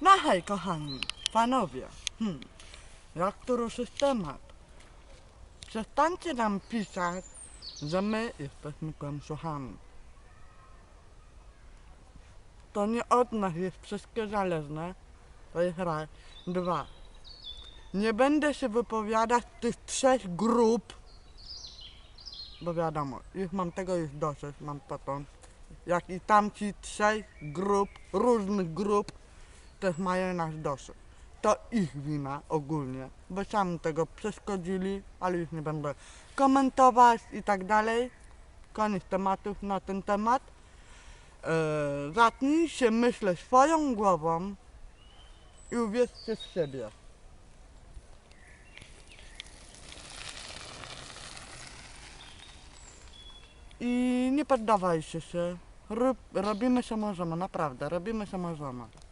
No hej, kochani, panowie, hmm, jak tu ruszyć temat? Przestańcie nam pisać, że my jesteśmy kłamczuchami. To nie od nas jest wszystko zależne, to jest raz. Dwa, nie będę się wypowiadać tych trzech grup, bo wiadomo, już mam tego już dosyć, mam potąd. Jak i tamci trzech grup, różnych grup, też mają nas dosyć. To ich wina ogólnie, bo sami tego przeszkodzili, ale już nie będę komentować i tak dalej. Koniec tematów na ten temat. Eee, zacznijcie myśleć swoją głową i uwierzcie w siebie. I nie poddawajcie się. Robimy co możemy, naprawdę, robimy co możemy.